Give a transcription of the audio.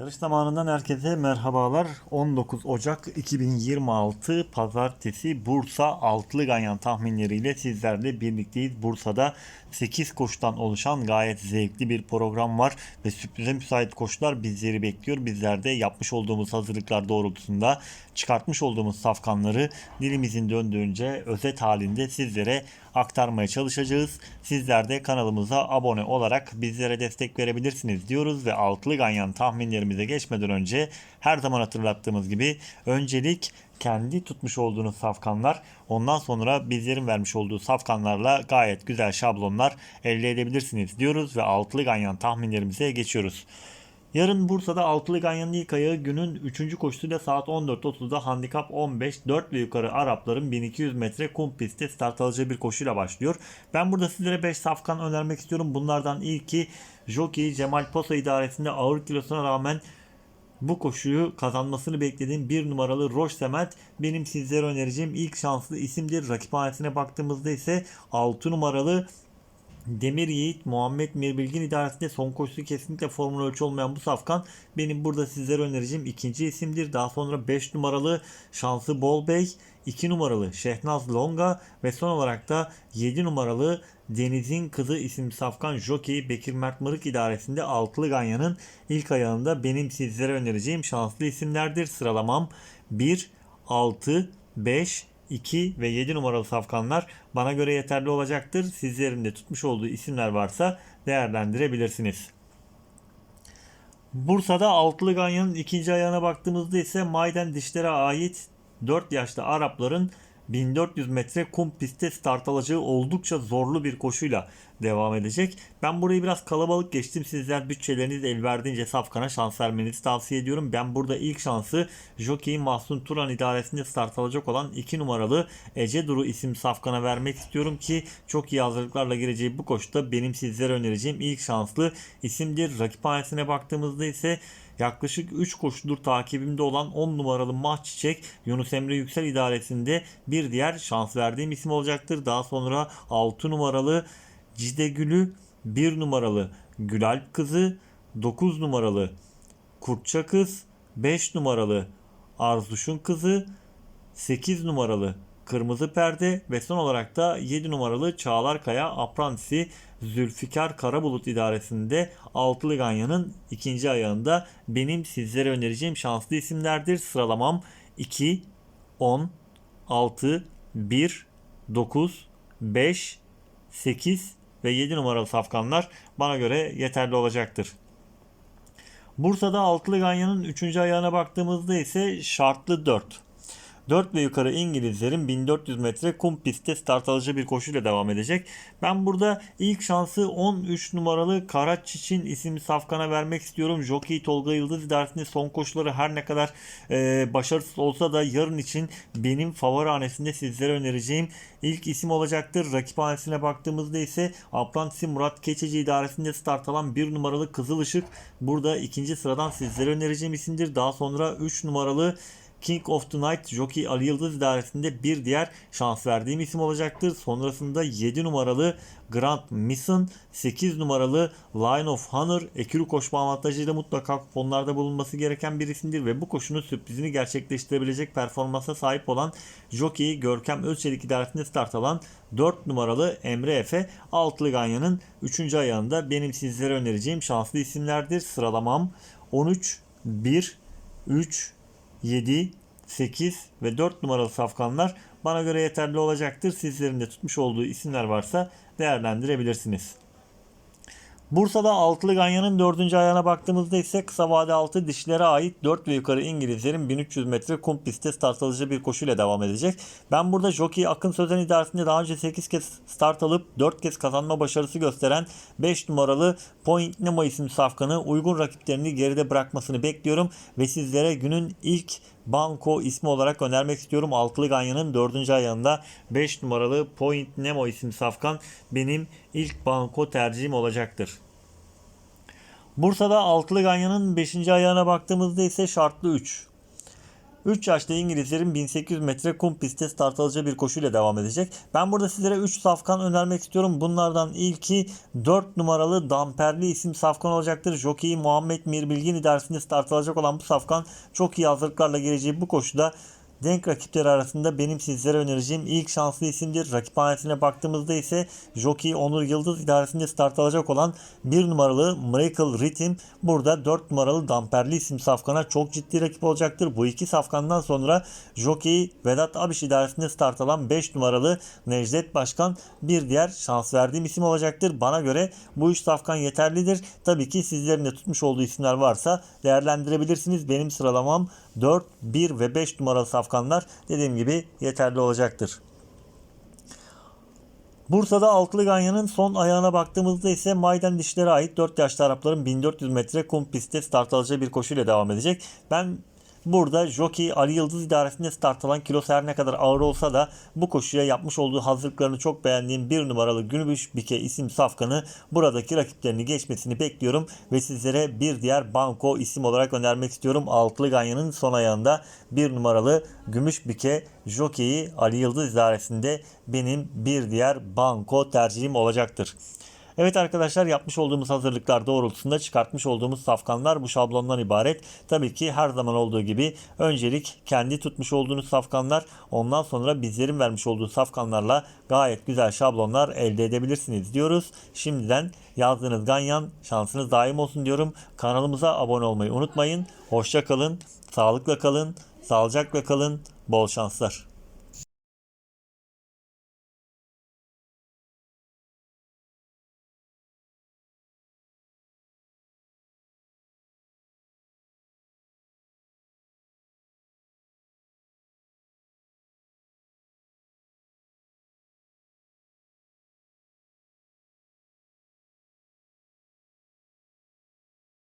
Yarış zamanından herkese merhabalar. 19 Ocak 2026 Pazartesi Bursa Altılı Ganyan tahminleriyle sizlerle birlikteyiz. Bursa'da 8 koşudan oluşan gayet zevkli bir program var ve sürprize müsait koşular bizleri bekliyor. Bizler de yapmış olduğumuz hazırlıklar doğrultusunda çıkartmış olduğumuz safkanları dilimizin döndüğünce özet halinde sizlere aktarmaya çalışacağız. Sizler de kanalımıza abone olarak bizlere destek verebilirsiniz diyoruz ve altılı ganyan tahminlerimize geçmeden önce her zaman hatırlattığımız gibi öncelik kendi tutmuş olduğunuz safkanlar ondan sonra bizlerin vermiş olduğu safkanlarla gayet güzel şablonlar elde edebilirsiniz diyoruz ve altılı ganyan tahminlerimize geçiyoruz. Yarın Bursa'da Altılı Ganyan'ın ilk günün 3. koşusuyla saat 14.30'da handikap 15 4 ve yukarı Arapların 1200 metre kum pistte start alacağı bir koşuyla başlıyor. Ben burada sizlere 5 safkan önermek istiyorum. Bunlardan ilki Jockey Cemal Posa idaresinde ağır kilosuna rağmen bu koşuyu kazanmasını beklediğim bir numaralı Roche Semet benim sizlere önereceğim ilk şanslı isimdir. Rakiphanesine baktığımızda ise 6 numaralı Demir Yiğit, Muhammed Mirbilgin idaresinde son koşusu kesinlikle formül ölçü olmayan bu safkan benim burada sizlere önereceğim ikinci isimdir. Daha sonra 5 numaralı Şansı Bol Bey, 2 numaralı Şehnaz Longa ve son olarak da 7 numaralı Deniz'in Kızı isimli safkan jockey Bekir Mert Mırık idaresinde Altılı Ganyan'ın ilk ayağında benim sizlere önereceğim şanslı isimlerdir. Sıralamam 1, 6, 5, 2 ve 7 numaralı safkanlar bana göre yeterli olacaktır. Sizlerin de tutmuş olduğu isimler varsa değerlendirebilirsiniz. Bursa'da Altılı Ganyan'ın ikinci ayağına baktığımızda ise Maiden dişlere ait 4 yaşlı Arapların 1400 metre kum pistte start alacağı oldukça zorlu bir koşuyla devam edecek. Ben burayı biraz kalabalık geçtim. Sizler bütçeleriniz el verdiğince Safkan'a şans vermenizi tavsiye ediyorum. Ben burada ilk şansı Jockey'in Mahsun Turan idaresinde start alacak olan 2 numaralı Ece Duru isim Safkan'a vermek istiyorum ki çok iyi hazırlıklarla gireceği bu koşuda benim sizlere önereceğim ilk şanslı isimdir. Rakiphanesine baktığımızda ise Yaklaşık 3 koşudur takibimde olan 10 numaralı Mah Çiçek Yunus Emre Yüksel idaresinde bir diğer şans verdiğim isim olacaktır. Daha sonra 6 numaralı Cide Gülü, 1 numaralı Gülalp Kızı, 9 numaralı Kurtça Kız, 5 numaralı Arzuş'un Kızı, 8 numaralı Kırmızı Perde ve son olarak da 7 numaralı Çağlar Kaya Aprantisi Zülfikar Karabulut idaresinde Altılı Ganyan'ın ikinci ayağında benim sizlere önereceğim şanslı isimlerdir. Sıralamam 2, 10, 6, 1, 9, 5, 8 ve 7 numaralı safkanlar bana göre yeterli olacaktır. Bursa'da Altılı Ganyan'ın 3. ayağına baktığımızda ise şartlı 4. 4 ve yukarı İngilizlerin 1400 metre kum pistte start alıcı bir koşuyla devam edecek. Ben burada ilk şansı 13 numaralı Karaçiç'in isimli safkana vermek istiyorum. Jockey Tolga Yıldız idaresinde son koşuları her ne kadar e, başarısız olsa da yarın için benim favori hanesinde sizlere önereceğim ilk isim olacaktır. Rakiphanesine baktığımızda ise Aplantisi Murat Keçeci idaresinde start alan 1 numaralı Kızıl Işık burada ikinci sıradan sizlere önereceğim isimdir. Daha sonra 3 numaralı King of the Night Jockey Ali Yıldız idaresinde bir diğer şans verdiğim isim olacaktır. Sonrasında 7 numaralı Grant Mission, 8 numaralı Line of Honor, ekürü koşma avantajıyla mutlaka kuponlarda bulunması gereken bir isimdir ve bu koşunun sürprizini gerçekleştirebilecek performansa sahip olan Jockey Görkem Özçelik idaresinde start alan 4 numaralı Emre Efe, Altılı Ganyan'ın 3. ayağında benim sizlere önereceğim şanslı isimlerdir. Sıralamam 13, 1, 3, 7, 8 ve 4 numaralı safkanlar bana göre yeterli olacaktır. Sizlerin de tutmuş olduğu isimler varsa değerlendirebilirsiniz. Bursa'da altılı ganyanın 4. ayağına baktığımızda ise kısa vade altı dişlere ait 4 ve yukarı İngilizlerin 1300 metre kum pistte start alıcı bir koşuyla devam edecek. Ben burada Jockey Akın Sözen idaresinde daha önce 8 kez start alıp 4 kez kazanma başarısı gösteren 5 numaralı Point Nemo isimli safkanı uygun rakiplerini geride bırakmasını bekliyorum ve sizlere günün ilk banko ismi olarak önermek istiyorum. Altılı Ganyan'ın 4. ayağında 5 numaralı Point Nemo isimli safkan benim ilk banko tercihim olacaktır. Bursa'da Altılı Ganyan'ın 5. ayağına baktığımızda ise şartlı 3. 3 yaşta İngilizlerin 1800 metre kum pistte start alacağı bir koşuyla devam edecek. Ben burada sizlere 3 safkan önermek istiyorum. Bunlardan ilki 4 numaralı Damperli isim safkan olacaktır. Jockey Muhammed Mirbilgin idaresinde start alacak olan bu safkan çok iyi hazırlıklarla geleceği bu koşuda Denk rakipleri arasında benim sizlere önereceğim ilk şanslı isimdir. Rakiphanesine baktığımızda ise Jockey Onur Yıldız idaresinde start alacak olan 1 numaralı Miracle Rhythm burada 4 numaralı Damperli isim safkana çok ciddi rakip olacaktır. Bu iki safkandan sonra Jockey Vedat Abiş idaresinde start alan 5 numaralı Necdet Başkan bir diğer şans verdiğim isim olacaktır. Bana göre bu 3 safkan yeterlidir. Tabii ki sizlerin de tutmuş olduğu isimler varsa değerlendirebilirsiniz. Benim sıralamam 4, 1 ve 5 numaralı safkanlar dediğim gibi yeterli olacaktır. Bursa'da Altılı Ganyan'ın son ayağına baktığımızda ise Maiden dişlere ait 4 yaşlı Arapların 1400 metre kum pistte start alacağı bir koşuyla devam edecek. Ben Burada Jockey Ali Yıldız idaresinde start alan kilosu her ne kadar ağır olsa da bu koşuya yapmış olduğu hazırlıklarını çok beğendiğim bir numaralı Günübüş Bike isim safkanı buradaki rakiplerini geçmesini bekliyorum ve sizlere bir diğer banko isim olarak önermek istiyorum. Altılı Ganyan'ın son ayağında bir numaralı Gümüş Bike Jockey'i Ali Yıldız idaresinde benim bir diğer banko tercihim olacaktır. Evet arkadaşlar yapmış olduğumuz hazırlıklar doğrultusunda çıkartmış olduğumuz safkanlar bu şablondan ibaret. Tabii ki her zaman olduğu gibi öncelik kendi tutmuş olduğunuz safkanlar ondan sonra bizlerin vermiş olduğu safkanlarla gayet güzel şablonlar elde edebilirsiniz diyoruz. Şimdiden yazdığınız ganyan şansınız daim olsun diyorum. Kanalımıza abone olmayı unutmayın. Hoşça kalın, sağlıkla kalın, sağlıcakla kalın, bol şanslar.